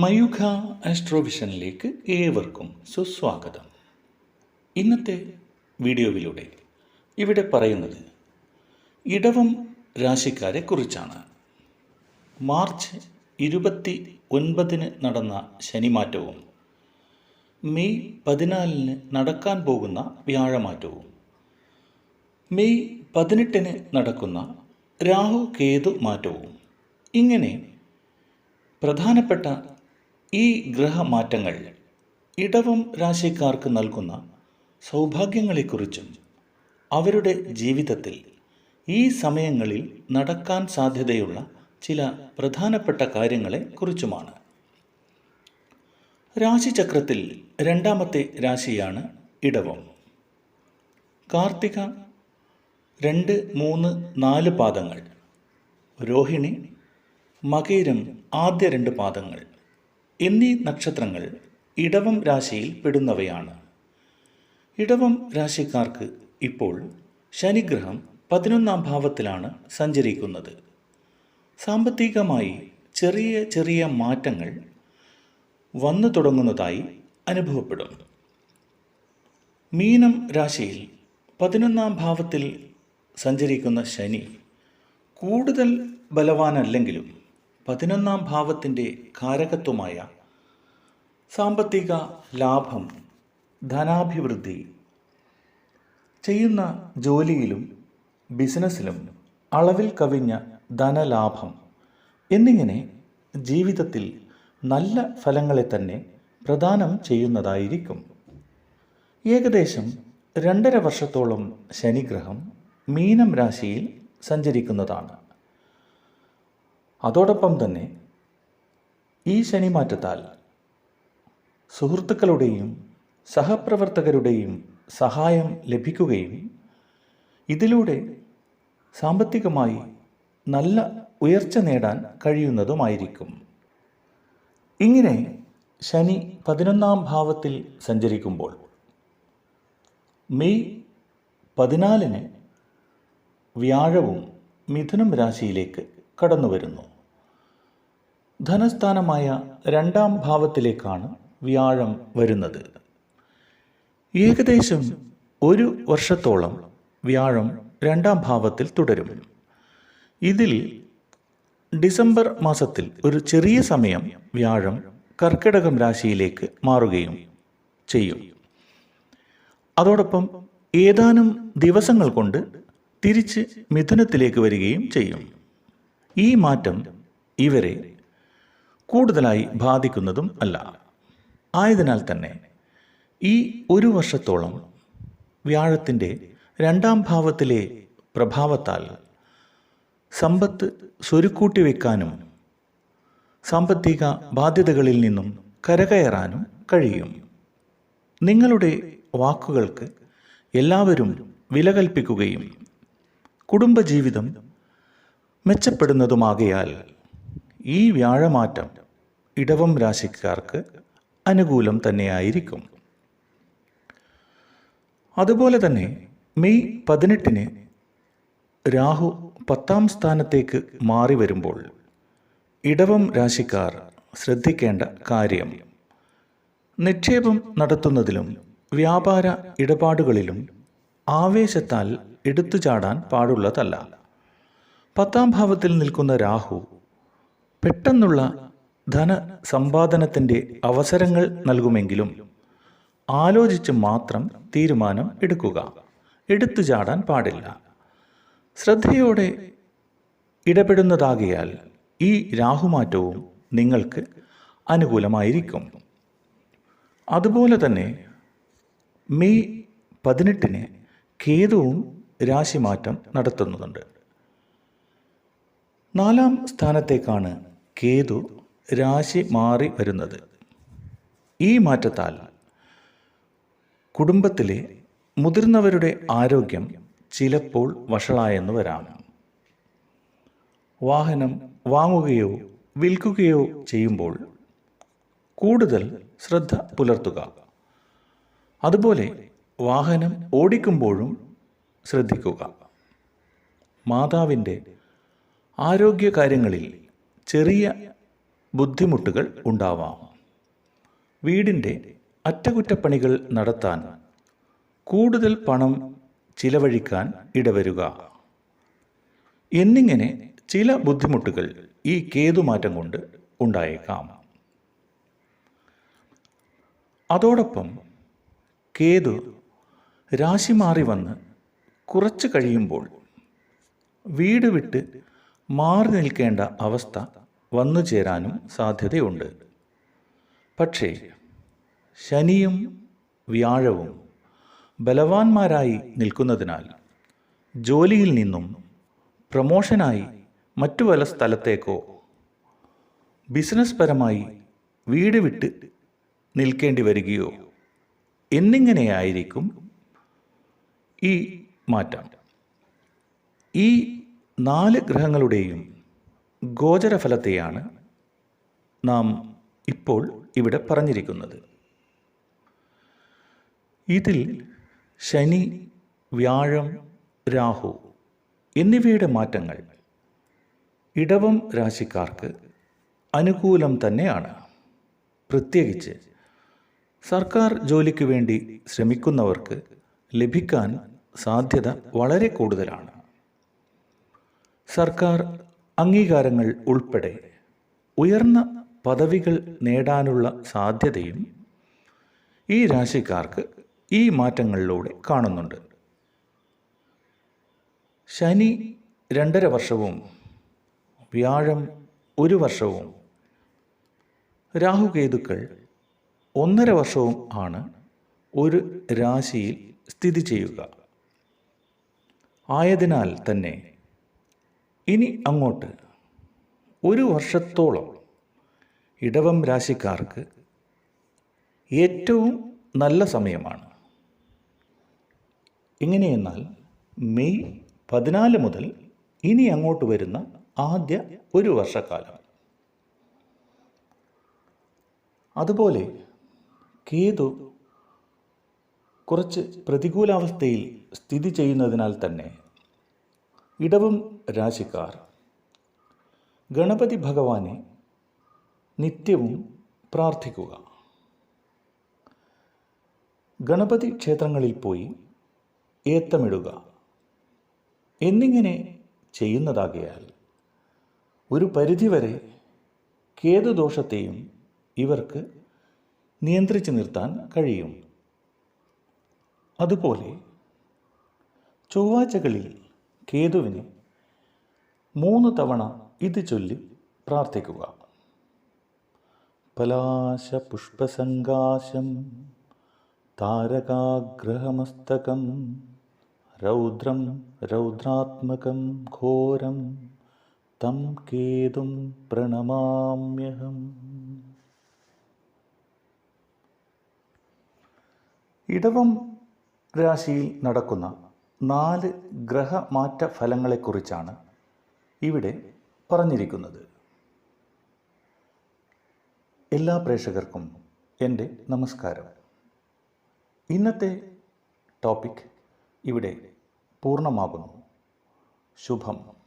മയൂഖ ആസ്ട്രോവിഷനിലേക്ക് ഏവർക്കും സുസ്വാഗതം. ഇന്നത്തെ വീഡിയോയിലൂടെ ഇവിടെ പറയുന്നത് ഇടവം രാശിക്കാരെ കുറിച്ചാണ്. മാർച്ച് ഇരുപത്തി ഒൻപതിന് നടന്ന ശനിമാറ്റവും മെയ് പതിനാലിന് നടക്കാൻ പോകുന്ന വ്യാഴമാറ്റവും മെയ് പതിനെട്ടിന് നടക്കുന്ന രാഹു കേതു മാറ്റവും. ഇങ്ങനെ പ്രധാനപ്പെട്ട ഈ ഗ്രഹമാറ്റങ്ങൾ ഇടവം രാശിക്കാർക്ക് നൽകുന്ന സൗഭാഗ്യങ്ങളെക്കുറിച്ചും അവരുടെ ജീവിതത്തിൽ ഈ സമയങ്ങളിൽ നടക്കാൻ സാധ്യതയുള്ള ചില പ്രധാനപ്പെട്ട കാര്യങ്ങളെ കുറിച്ചുമാണ് രാശിചക്രത്തിൽ രണ്ടാമത്തെ രാശിയാണ് ഇടവം. കാർത്തിക രണ്ട് മൂന്ന് നാല് പാദങ്ങൾ. രോഹിണി മകീരം ആദ്യ രണ്ട് പാദങ്ങൾ. എന്നീ നക്ഷത്രങ്ങൾ ഇടവം രാശിയിൽ പെടുന്നവയാണ്. ഇടവം രാശിക്കാർക്ക് ഇപ്പോൾ ശനിഗ്രഹം പതിനൊന്നാം ഭാവത്തിലാണ് സഞ്ചരിക്കുന്നത്. സാമ്പത്തികമായി ചെറിയ ചെറിയ മാറ്റങ്ങൾ വന്നു തുടങ്ങുന്നതായി അനുഭവപ്പെടും. മീനം രാശിയിൽ പതിനൊന്നാം ഭാവത്തിൽ സഞ്ചരിക്കുന്ന ശനി കൂടുതൽ ബലവാനല്ലെങ്കിലും പതിനൊന്നാം ഭാവത്തിന്റെ കാരകത്വമായ സാമ്പത്തിക ലാഭം ധനാഭിവൃദ്ധി ചെയ്യുന്ന ജോലിയിലും ബിസിനസ്സിലും അളവിൽ കവിഞ്ഞ ധനലാഭം എന്നിങ്ങനെ ജീവിതത്തിൽ നല്ല ഫലങ്ങളെ തന്നെ പ്രദാനം ചെയ്യുന്നതായിരിക്കും. ഏകദേശം രണ്ടര വർഷത്തോളം ശനിഗ്രഹം മീനം രാശിയിൽ സഞ്ചരിക്കുന്നതാണ്. അതോടൊപ്പം തന്നെ ഈ ശനിമാറ്റത്താൽ സുഹൃത്തുക്കളുടെയും സഹപ്രവർത്തകരുടെയും സഹായം ലഭിക്കുകയും ഇതിലൂടെ സാമ്പത്തികമായി നല്ല ഉയർച്ച നേടാൻ കഴിയുന്നതുമായിരിക്കും. ഇങ്ങനെ ശനി പതിനൊന്നാം ഭാവത്തിൽ സഞ്ചരിക്കുമ്പോൾ മെയ് പതിനാലിന് വ്യാഴവും മിഥുനം രാശിയിലേക്ക് കടന്നു വരുന്നു ധനസ്ഥാനമായ രണ്ടാം ഭാവത്തിലേക്കാണ് വ്യാഴം വരുന്നത്. ഏകദേശം ഒരു വർഷത്തോളം വ്യാഴം രണ്ടാം ഭാവത്തിൽ തുടരും. ഇതിൽ ഡിസംബർ മാസത്തിൽ ഒരു ചെറിയ സമയം വ്യാഴം കർക്കിടകം രാശിയിലേക്ക് മാറുകയും ചെയ്യും. അതോടൊപ്പം ഏതാനും ദിവസങ്ങൾ കൊണ്ട് തിരിച്ച് മിഥുനത്തിലേക്ക് വരികയും ചെയ്യും. ഈ മാറ്റം ഇവരെ കൂടുതലായി ബാധിക്കുന്നതും അല്ല. ആയതിനാൽ തന്നെ ഈ ഒരു വർഷത്തോളം വ്യാഴത്തിന്റെ രണ്ടാം ഭാവത്തിലെ പ്രഭാവത്താൽ സമ്പത്ത് സ്വരുക്കൂട്ടി വയ്ക്കാനും സാമ്പത്തിക ബാധ്യതകളിൽ നിന്നും കരകയറാനും കഴിയും. നിങ്ങളുടെ വാക്കുകൾക്ക് എല്ലാവരും വില കൽപ്പിക്കുകയും കുടുംബജീവിതം മെച്ചപ്പെടുന്നതുമാകയാൽ ഈ വ്യാഴമാറ്റം ഇടവം രാശിക്കാർക്ക് അനുകൂലം തന്നെയായിരിക്കും. അതുപോലെ തന്നെ മെയ് പതിനെട്ടിന് രാഹു പത്താം സ്ഥാനത്തേക്ക് മാറി വരുമ്പോൾ ഇടവം രാശിക്കാർ ശ്രദ്ധിക്കേണ്ട കാര്യം നിക്ഷേപം നടത്തുന്നതിലും വ്യാപാര ഇടപാടുകളിലും ആവേശത്താൽ എടുത്തുചാടാൻ പാടുള്ളതല്ല. പത്താം ഭാവത്തിൽ നിൽക്കുന്ന രാഹു പെട്ടെന്നുള്ള ധന സമ്പാദനത്തിന്റെ അവസരങ്ങൾ നൽകുമെങ്കിലും ആലോചിച്ച് മാത്രം തീരുമാനം എടുക്കുക. എടുത്തു ചാടാൻ പാടില്ല. ശ്രദ്ധയോടെ ഇടപെടുന്നതാകിയാൽ ഈ രാഹുമാറ്റവും നിങ്ങൾക്ക് അനുകൂലമായിരിക്കും. അതുപോലെ തന്നെ മെയ് പതിനെട്ടിന് കേതുവും രാശിമാറ്റം നടത്തുന്നുണ്ട്. നാലാം സ്ഥാനത്തേക്കാണ് കേതു രാശി മാറി വരുന്നത്. ഈ മാറ്റത്താൽ കുടുംബത്തിലെ മുതിർന്നവരുടെ ആരോഗ്യം ചിലപ്പോൾ വഷളായെന്ന് വരാം. വാഹനം വാങ്ങുകയോ വിൽക്കുകയോ ചെയ്യുമ്പോൾ കൂടുതൽ ശ്രദ്ധ പുലർത്തുക. അതുപോലെ വാഹനം ഓടിക്കുമ്പോഴും ശ്രദ്ധിക്കുക. മാതാവിന്റെ ആരോഗ്യകാര്യങ്ങളിൽ ചെറിയ ബുദ്ധിമുട്ടുകൾ ഉണ്ടാവാം. വീടിന്റെ അറ്റകുറ്റപ്പണികൾ നടത്താൻ കൂടുതൽ പണം ചിലവഴിക്കാൻ ഇടവരുക. എന്നിങ്ങനെ ചില ബുദ്ധിമുട്ടുകൾ ഈ കേതുമാറ്റം കൊണ്ട് ഉണ്ടായേക്കാം. അതോടൊപ്പം കേതു രാശി മാറി വന്ന് കുറച്ച് കഴിയുമ്പോൾ വീട് വിട്ട് മാറി നിൽക്കേണ്ട അവസ്ഥ വന്നു ചേരാനും സാധ്യതയുണ്ട്. പക്ഷേ ശനിയും വ്യാഴവും ബലവാന്മാരായി നിൽക്കുന്നതിനാൽ ജോലിയിൽ നിന്നും പ്രമോഷനായി മറ്റു പല സ്ഥലത്തേക്കോ ബിസിനസ് പരമായി വീട് വിട്ട് നിൽക്കേണ്ടി വരികയോ എന്നിങ്ങനെയായിരിക്കും ഈ മാറ്റം. ഈ നാല് ഗ്രഹങ്ങളുടെയും ഗോചരഫലത്തെയാണ് നാം ഇപ്പോൾ ഇവിടെ പറഞ്ഞിരിക്കുന്നത്. ഇതിൽ ശനി വ്യാഴം രാഹു എന്നിവയുടെ മാറ്റങ്ങൾ ഇടവം രാശിക്കാർക്ക് അനുകൂലം തന്നെയാണ്. പ്രത്യേകിച്ച് സർക്കാർ ജോലിക്ക് വേണ്ടി ശ്രമിക്കുന്നവർക്ക് ലഭിക്കാൻ സാധ്യത വളരെ കൂടുതലാണ്. സർക്കാർ അംഗീകാരങ്ങൾ ഉൾപ്പെടെ ഉയർന്ന പദവികൾ നേടാനുള്ള സാധ്യതയും ഈ രാശിക്കാർക്ക് ഈ മാറ്റങ്ങളിലൂടെ കാണുന്നുണ്ട്. ശനി രണ്ടര വർഷവും വ്യാഴം ഒരു വർഷവും രാഹുകേതുക്കൾ ഒന്നര വർഷവും ആണ് ഒരു രാശിയിൽ സ്ഥിതി ചെയ്യുക. ആയതിനാൽ തന്നെ ഇനി അങ്ങോട്ട് ഒരു വർഷത്തോളം ഇടവം രാശിക്കാർക്ക് ഏറ്റവും നല്ല സമയമാണ്. എങ്ങനെയെന്നാൽ മെയ് പതിനാല് മുതൽ ഇനി അങ്ങോട്ട് വരുന്ന ആദ്യ ഒരു വർഷക്കാലം. അതുപോലെ കേതു കുറച്ച് പ്രതികൂലാവസ്ഥയിൽ സ്ഥിതി ചെയ്യുന്നതിനാൽ തന്നെ ഇടവും രാശിക്കാർ. ഗണപതി ഭഗവാനെ നിത്യവും പ്രാർത്ഥിക്കുക. ഗണപതി ക്ഷേത്രങ്ങളിൽ പോയി ഏത്തമിടുക. എന്നിങ്ങനെ ചെയ്യുന്നതാകയാൽ ഒരു പരിധിവരെ കേതുദോഷത്തെയും ഇവർക്ക് നിയന്ത്രിച്ചു നിർത്താൻ കഴിയും. അതുപോലെ ചൊവ്വാഴ്ചകളിൽ കേതുവിന് മൂന്ന് തവണ ഇത് ചൊല്ലി പ്രാർത്ഥിക്കുക. പലാശ പുഷ്പസങ്കാശം താരകാഗ്രഹമസ്തകം രൗദ്രം രൗദ്രാത്മകം ഘോരം തം കേതും പ്രണമാമ്യഹം. ഇടവം രാശിയിൽ നടക്കുന്ന നാല് ഗ്രഹമാറ്റ ഫലങ്ങളെക്കുറിച്ചാണ് ഇവിടെ പറഞ്ഞിരിക്കുന്നത്. എല്ലാ പ്രേക്ഷകർക്കും എന്റെ നമസ്കാരം. ഇന്നത്തെ ടോപ്പിക് ഇവിടെ പൂർണമാകുന്നു. ശുഭം.